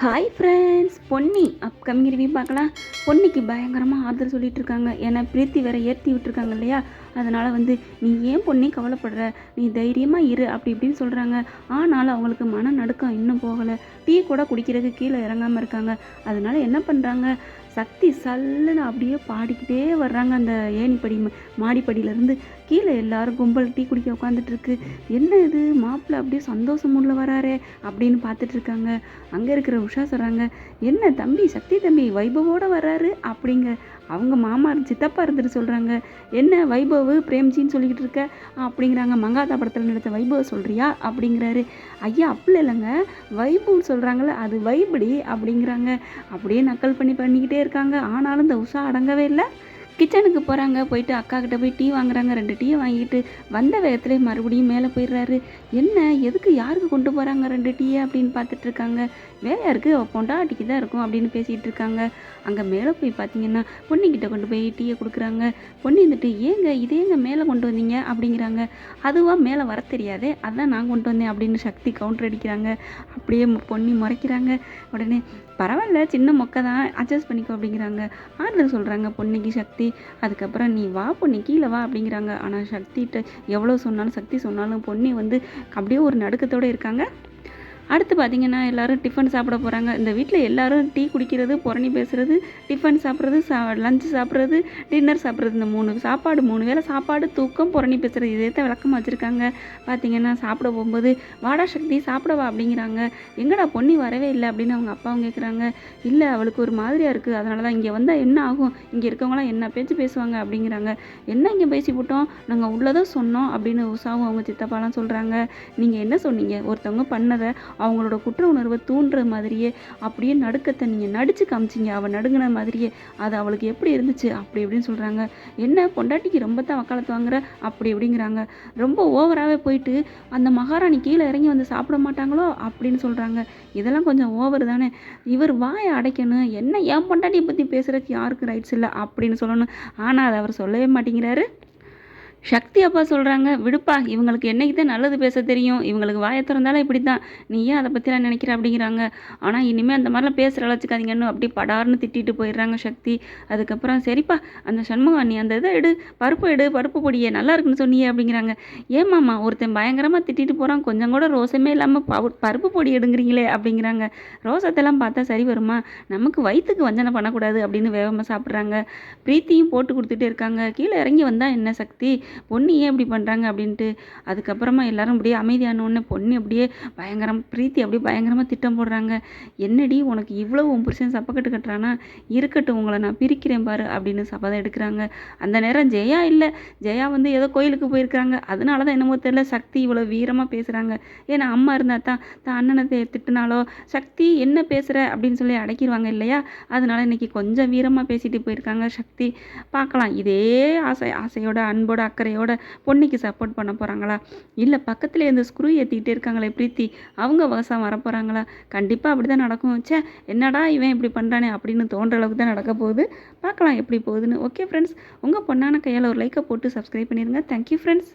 Hi friends Ponni upcoming review பார்க்கலாம். பொன்னிக்கு பயங்கரமாக ஆறுதல் சொல்லிட்டு இருக்காங்க ஏன்னா பிரீத்தி வேற ஏற்றி விட்டுருக்காங்க இல்லையா? அதனால் வந்து நீ ஏன் பொன்னி கவலைப்படுற? நீ தைரியமாக இரு அப்படி இப்படின்னு சொல்கிறாங்க ஆனாலும் அவங்களுக்கு மன நடுக்கம் இன்னும் போகலை. டீ கூட குடிக்கிறதுக்கு கீழே இறங்காமல் இருக்காங்க. அதனால என்ன பண்ணுறாங்க சக்தி சல்லுன்னு அப்படியே பாடிக்கிட்டே வர்றாங்க அந்த ஏணிப்படி மாடிப்படியிலேருந்து. கீழே எல்லாரும் கும்பல் டீ குடிக்க உட்காந்துட்ருக்கு என்ன இது? மாப்பிள்ளை அப்படியே சந்தோஷம் உள்ள வராரே அப்படின்னு பார்த்துட்டு இருக்காங்க அங்கே இருக்கிற உஷா சொல்கிறாங்க என்ன தம்பி சக்தி தம்பி வைபவோடு வர்றாரு அப்படிங்க அவங்க மாமா சித்தப்பா இருந்துட்டு சொல்கிறாங்க என்ன வைபவ்? பிரேம்ஜின்னு சொல்லிக்கிட்டு இருக்க? அப்படிங்கிறாங்க. மங்காத்தா படத்தில் நடித்த வைபவ் சொல்கிறியா அப்படிங்கிறாரு. ஐயா அப்படி இல்லைங்க. வைபவ் சொல்கிறாங்களே அது வைபடி அப்படிங்கிறாங்க. அப்படியே நக்கல் பண்ணி பண்ணிக்கிட்டே இருக்காங்க. ஆனாலும் இந்த உஷா அடங்கவே இல்லை. கிச்சனுக்கு போகிறாங்க போயிட்டு அக்கா கிட்ட போய் டீ வாங்குறாங்க ரெண்டு டீயை வாங்கிட்டு வந்த வேகத்துலேயே மறுபடியும் மேலே போயிடுறாரு. என்ன எதுக்கு யாருக்கு கொண்டு போகிறாங்க ரெண்டு டீயை அப்படின்னு பார்த்துட்டு இருக்காங்க. வேலையா பொண்டாட்டிக்கு தான் இருக்கும் அப்படின்னு பேசிகிட்டு இருக்காங்க. அங்கே மேலே போய் பார்த்தீங்கன்னா பொன்னிக்கிட்ட கொண்டு போய் டீயை கொடுக்குறாங்க. பொண்ணு வந்துட்டு ஏங்க இதேங்க மேலே கொண்டு வந்தீங்க? அப்படிங்கிறாங்க. அதுவாக மேலே வர தெரியாதே அதான் நான் கொண்டு வந்தேன் அப்படின்னு சக்தி கவுண்டர் அடிக்கிறாங்க. அப்படியே பொண்ணி பொன்னி முறைக்கிறாங்க. உடனே பரவாயில்ல சின்ன மொக்கை தான் அட்ஜஸ்ட் பண்ணிக்கோ அப்படிங்கிறாங்க. ஆறுதல் சொல்கிறாங்க பொன்னிக்கு சக்தி. அதுக்கப்புறம் நீ வா பொன்னி கீழே வா அப்படிங்கிறாங்க. ஆனால் சக்திகிட்ட எவ்வளோ சொன்னாலும் சக்தி சொன்னாலும் பொன்னி வந்து அப்படியே ஒரு நடுக்கத்தோடு இருக்காங்க. அடுத்து பார்த்தீங்கன்னா எல்லோரும் டிஃபன் சாப்பிட போகிறாங்க இந்த வீட்டில் எல்லாரும் டீ குடிக்கிறது புரணி பேசுறது டிஃபன் சாப்பிட்றது சா லஞ்சு சாப்பிட்றது டின்னர் சாப்பிட்றது. இந்த மூணு சாப்பாடு மூணு வேளை சாப்பாடு தூக்கம் புரணி பேசுகிறது இதே தான் விளக்கமாக வச்சுருக்காங்க. பார்த்தீங்கன்னா சாப்பிட போகும்போது வாடா சக்தி சாப்பிடவா அப்படிங்கிறாங்க. எங்கடா பொன்னி வரவே இல்லை அப்படின்னு அவங்க அப்பாவும் கேட்குறாங்க இல்லை அவளுக்கு ஒரு மாதிரியாக இருக்குது அதனால தான் இங்கே வந்தால் என்ன ஆகும்? இங்கே இருக்கவங்களாம் என்ன பேச்சு பேசுவாங்க அப்படிங்கிறாங்க. என்ன இங்கே பேசி போட்டோம் நாங்கள் உள்ளதான் சொன்னோம் அப்படின்னு உஷாவும் அவங்க சித்தப்பாலாம் சொல்கிறாங்க நீங்கள் என்ன சொன்னீங்க? ஒருத்தவங்க பண்ணதை அவங்களோட குற்ற உணர்வை தூண்டுற மாதிரியே அப்படியே நடுக்கத்தை நீங்கள் நடிச்சு காமிச்சிங்க. அவள் நடுங்கின மாதிரியே. அது அவளுக்கு எப்படி இருந்துச்சு? அப்படி இப்படின்னு சொல்கிறாங்க என்ன? பொண்டாட்டிக்கு ரொம்ப தான் வக்காலத்து வாங்குற? அப்படி இப்படிங்கிறாங்க. ரொம்ப ஓவராகவே போயிட்டு அந்த மகாராணி கீழே இறங்கி வந்து சாப்பிட மாட்டாங்களோ? அப்படின்னு சொல்கிறாங்க இதெல்லாம் கொஞ்சம் ஓவர் தானே. இவர் வாயை அடைக்கணும். என்ன என் பொண்டாட்டியை பற்றி பேசுகிறதுக்கு யாருக்கு ரைட்ஸ் இல்லை? அப்படின்னு சொல்லணும். ஆனால் அதை அவர் சொல்லவே மாட்டேங்கிறாரு. சக்தி அப்பா சொல்கிறாங்க விடுப்பா இவங்களுக்கு என்னைக்கு தான் நல்லது பேச தெரியும். இவங்களுக்கு வாயை திறந்தாலும் இப்படி தான் நீ ஏன் அதை பற்றிலாம் நினைக்கிற? அப்படிங்கிறாங்க. ஆனால் இனிமேல் அந்த மாதிரிலாம் பேசுகிற வச்சுக்காதீங்கன்னு அப்படி படார்னு திட்டிட்டு போயிடுறாங்க சக்தி. அதுக்கப்புறம் சரிப்பா அந்த சண்முகம் நீ அந்த இதை எடு. பருப்பு எடு பருப்பு பொடியே. நல்லா இருக்குன்னு சொன்னியே அப்படிங்கிறாங்க. ஏமாம்மா ஒருத்தன் பயங்கரமாக திட்டிட்டு போகிறான் கொஞ்சம் கூட ரோசமே இல்லாமல் பருப்பு பொடி எடுங்கிறீங்களே அப்படிங்கிறாங்க. ரோசத்தெல்லாம் பார்த்தா சரி வருமா? நமக்கு வயிற்றுக்கு வஞ்சனை பண்ணக்கூடாது அப்படின்னு வேகமாக சாப்பிட்றாங்க. பிரீத்தியும் போட்டு கொடுத்துட்டே இருக்காங்க. கீழே இறங்கி வந்தால் என்ன சக்தி? பொண்ணு ஏன் இப்படி பண்ணுறாங்க அப்படின்ட்டு. அதுக்கப்புறமா எல்லாரும் அப்படியே அமைதியான உடனே அப்படியே பயங்கரம் பிரீத்தி அப்படியே பயங்கரமாக திட்டம் போடுறாங்க. என்னடி உனக்கு இவ்வளோ உன் புருஷன் சப்பக்கட்டு கட்டுறானா? இருக்கட்டும் உங்களை நான் பிரிக்கிறேன் பாரு அப்படின்னு சபதம் எடுக்கிறாங்க. அந்த நேரம் ஜெயா இல்லை. ஜெயா வந்து ஏதோ கோயிலுக்கு போயிருக்கிறாங்க. அதனால தான் என்னமோ தெரியல சக்தி இவ்வளோ வீரமாக பேசுகிறாங்க ஏன்னா அம்மா இருந்தால் தான் தான் அண்ணனை திட்டினாலோ திட்டுனாலோ? சக்தி என்ன பேசுகிற அப்படின்னு சொல்லி அடைக்கிடுவாங்க இல்லையா? அதனால இன்னைக்கு கொஞ்சம் வீரமாக பேசிட்டு போயிருக்காங்க சக்தி. பார்க்கலாம். இதே ஆசை ஆசையோட அன்போட அக்கறையோட பொண்ணுக்கு சப்போர்ட் பண்ண போகிறாங்களா இல்லை பக்கத்தில் இருந்து ஸ்க்ரூ ஏற்றிக்கிட்டே இருக்காங்களே பிரீத்தி அவங்க வசம் வர போகிறாங்களா கண்டிப்பாக அப்படி தான் நடக்கும். சே என்னடா இவன் இப்படி பண்ணுறானே அப்படின்னு தோன்ற அளவுக்கு தான் நடக்க போகுது. பார்க்கலாம் எப்படி போகுதுன்னு. ஓகே ஃப்ரெண்ட்ஸ் உங்கள் பொண்ணான கையால் ஒரு லைக்கை போட்டு சப்ஸ்கிரைப் பண்ணிடுங்க. Thank you friends